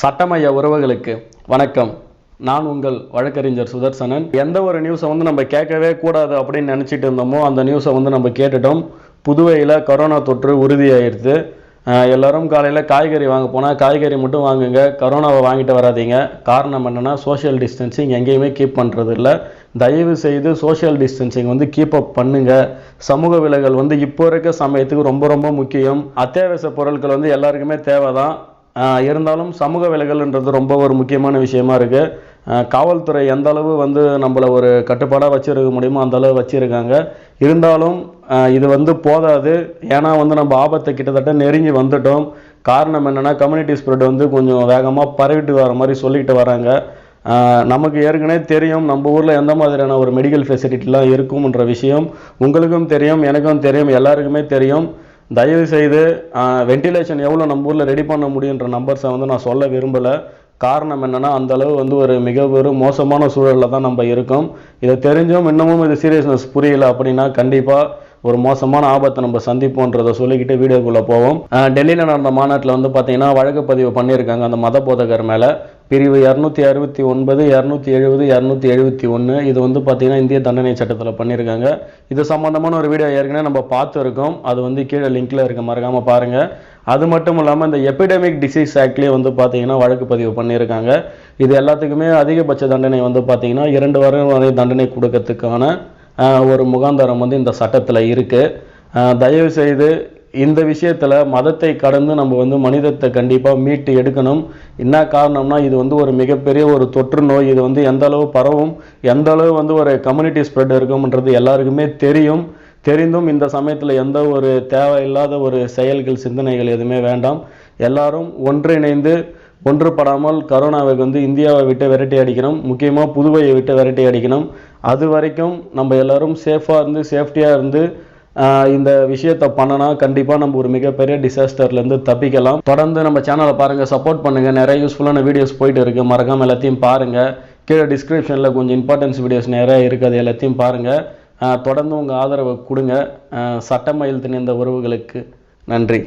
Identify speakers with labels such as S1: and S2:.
S1: சட்டமய உறவுகளுக்கு வணக்கம். நான் உங்கள் வழக்கறிஞர் சுதர்சனன். எந்த ஒரு நியூஸை வந்து நம்ம கேட்கவே கூடாது அப்படின்னு நினச்சிட்டு இருந்தோமோ அந்த நியூஸை வந்து நம்ம கேட்டுட்டோம். புதுவையில் கொரோனா தொற்று உறுதியாயிருது எல்லோரும் காலையில் காய்கறி வாங்க போனால் காய்கறி மட்டும் வாங்குங்க. கரோனாவை வாங்கிட்டு வராதீங்க. காரணம் என்னென்னா சோஷியல் டிஸ்டன்சிங் எங்கேயுமே கீப் பண்ணுறது இல்லை தயவு செய்து சோஷியல் டிஸ்டன்சிங் வந்து கீப் அப் பண்ணுங்கள் சமூக விலகல் வந்து இப்போ இருக்க சமயத்துக்கு ரொம்ப ரொம்ப முக்கியம். அத்தியாவசிய பொருட்கள் வந்து எல்லாருக்குமே தேவை தான் இருந்தாலும் சமூக விலகல்ன்றது ரொம்ப ஒரு முக்கியமான விஷயமா இருக்குது காவல்துறை எந்த அளவு வந்து நம்மளை ஒரு கட்டுப்பாடாக வச்சுருக்க முடியுமோ அந்த அளவு வச்சுருக்காங்க. இருந்தாலும் இது வந்து போதாது. ஏன்னா வந்து நம்ம ஆபத்தை கிட்டத்தட்ட நெருங்கி வந்துட்டோம். காரணம் என்னென்னா கம்யூனிட்டி ஸ்ப்ரெட் வந்து கொஞ்சம் வேகமாக பரவிட்டு வர மாதிரி சொல்லிட்டு வராங்க. நமக்கு ஏற்கனவே தெரியும் நம்ம ஊரில் எந்த மாதிரியான ஒரு மெடிக்கல் ஃபெசிலிட்டிலாம் இருக்கும்ன்ற விஷயம். உங்களுக்கும் தெரியும் எனக்கும் தெரியும் எல்லாருக்குமே தெரியும். தயவு செய்து வென்டிலேஷன் எவ்வளோ நம்ம ஊரில் ரெடி பண்ண முடியுன்ற நம்பர்ஸை வந்து நான் சொல்ல விரும்பலை. காரணம் என்னன்னா அந்தளவு வந்து ஒரு மிக ஒரு மோசமான சூழலில் தான் நம்ம இருக்கோம். இதை தெரிஞ்சும் இன்னமும் இது சீரியஸ்னஸ் புரியல அப்படின்னா கண்டிப்பாக ஒரு மோசமான ஆபத்தை நம்ம சந்திப்போன்றதை சொல்லிக்கிட்டு வீடியோக்குள்ளே போவோம். டெல்லியில் நடந்த மாநாட்டில் வந்து பார்த்தீங்கன்னா வழக்கு பதிவு பண்ணியிருக்காங்க அந்த மத போதகர் மேலே. பிரிவு இரநூத்தி அறுபத்தி ஒன்பது இரநூத்தி எழுபது இரநூத்தி எழுபத்தி ஒன்று இது வந்து பார்த்தீங்கன்னா இந்திய தண்டனை சட்டத்தில் பண்ணியிருக்காங்க. இது சம்மந்தமான ஒரு வீடியோ ஏற்கனவே நம்ம பார்த்துருக்கோம். அது வந்து கீழே லிங்க்கில் இருக்க. மறக்காமல் பாருங்கள் அது மட்டும் இல்லாமல் இந்த எபிடமிக் டிசீஸ் ஆக்ட்லேயே வந்து பார்த்தீங்கன்னா வழக்கு பதிவு பண்ணியிருக்காங்க. இது எல்லாத்துக்குமே அதிகபட்ச தண்டனை வந்து பார்த்தீங்கன்னா இரண்டு வாரம் வரை தண்டனை கொடுக்கறதுக்கான ஒரு முகாந்தரம் வந்து இந்த சட்டத்தில் இருக்குது தயவுசெய்து இந்த விஷயத்தில் மதத்தை கடந்து நம்ம வந்து மனிதத்தை கண்டிப்பாக மீட்டு எடுக்கணும். என்ன காரணம்னா இது வந்து ஒரு மிகப்பெரிய ஒரு தொற்று நோய். இது வந்து எந்த அளவு பரவும் எந்த அளவு வந்து ஒரு கம்யூனிட்டி ஸ்ப்ரெட் இருக்கும்ன்றது எல்லாருக்குமே தெரியும். தெரிந்தும் இந்த சமயத்தில் எந்த ஒரு தேவையில்லாத ஒரு செயல்கள் சிந்தனைகள் எதுவுமே வேண்டாம். எல்லாரும் ஒன்றிணைந்து ஒன்றுபடாமல் கரோனாவை வந்து இந்தியாவை விட்டு விரட்டி அடிக்கணும். முக்கியமாக புதுவையை விட்டு விரட்டி அடிக்கணும். அது வரைக்கும் நம்ம எல்லாரும் சேஃபாக இருந்து சேஃப்டியாக இருந்து இந்த விஷயத்தை பண்ணனா கண்டிப்பாக நம்ம ஒரு மிகப்பெரிய டிசாஸ்டர்லேருந்து தப்பிக்கலாம். தொடர்ந்து நம்ம சேனலை பாருங்கள் சப்போர்ட் பண்ணுங்கள் நிறைய யூஸ்ஃபுல்லான வீடியோஸ் போயிட்டு இருக்குது மறக்காமல் எல்லாத்தையும் பாருங்கள் கீழே டிஸ்கிரிப்ஷனில் கொஞ்சம் இம்பார்ட்டன்ஸ் வீடியோஸ் நிறையா இருக்குது அது எல்லாத்தையும் பாருங்கள் தொடர்ந்து உங்கள் ஆதரவை கொடுங்க. சட்டமயில் திணைந்த உறவுகளுக்கு நன்றி.